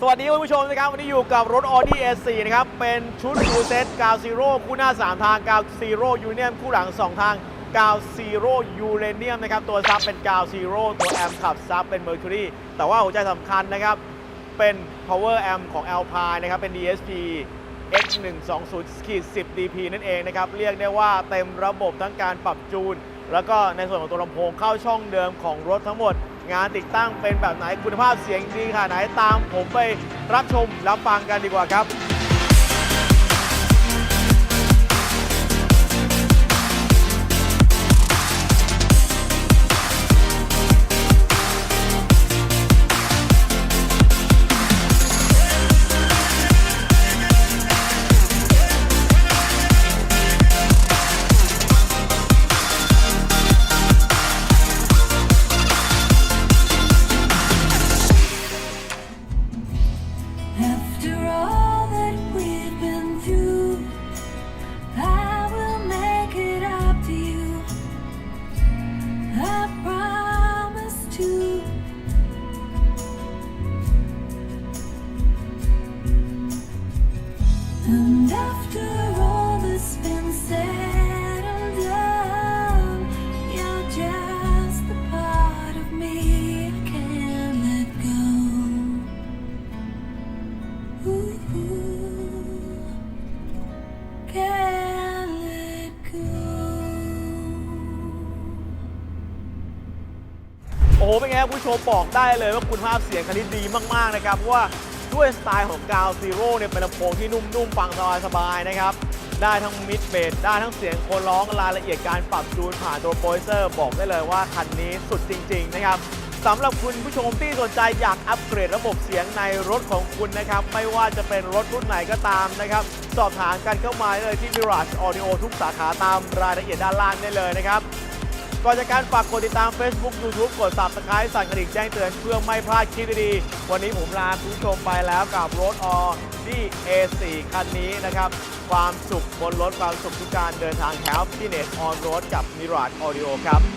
สวัสดีคุณผู้ชมนะครับ วันนี้อยู่กับรถ Audi A4 นะครับ เป็นชุดฟูเซตกาวซีโร่คู่หน้า 3 ทางกาวซีโร่ยูเนียมคู่หลัง 2 ทางกาวซีโร่ยูเรเนียมนะครับ ตัวซับเป็นกาวซีโร่ตัวแอมขับซับเป็น Mercury แต่ว่าหัวใจสำคัญนะครับ เป็น power amp ของ Alpine นะครับ เป็น DSP X120 10 DP นั่นเองนะครับ เรียกได้ว่าเต็มระบบทั้งการปรับจูน แล้วก็ในส่วนของตัวลำโพงเข้าช่องเดิมของรถทั้งหมด งานติดตั้งเป็นแบบไหนคุณภาพเสียงดีค่ะไหนตามผมไปรับชมรับฟังกันดีกว่าครับ And after all that's been said and done, you're just the part of me I can't let go. Ooh, can't let go. โอ้โหเป็นไงครับผู้ชมบอกได้เลยว่าคุณภาพเสียงคันนี้ดีมากๆนะครับเพราะว่า ด้วยสไตล์ของกาวซีโร่เนี่ยเป็นลำโพงที่นุ่มๆ ฟังสบายๆนะครับ ได้ทั้งมิดเบสได้ทั้งเสียงคนร้องรายละเอียดการปรับจูนผ่านตัวโปรเซอร์บอกได้เลยว่าคันนี้สุดจริง ๆ นะครับสำหรับคุณผู้ชมที่สนใจอยากอัปเกรดระบบเสียงในรถของคุณนะครับ ไม่ว่าจะเป็นรถรุ่นไหนก็ตามนะครับ สอบถามกันเข้ามาได้เลยที่ Mirage Audio ทุกสาขาตามรายละเอียดด้านล่างได้เลยนะครับ ก่อนจากการฝากกดติดตาม Facebook YouTube กด Subscribe สั่นกระดิ่งแจ้งเตือนเพื่อไม่พลาดคลิปดีๆวันนี้ผมลาคุณผู้ชมไปแล้วกับรถออที่ A4 คันนี้นะครับ ความสุขบนรถความสุขทุกการเดินทางแถวที่เน็ตออนรถกับมิราดออดิโอครับ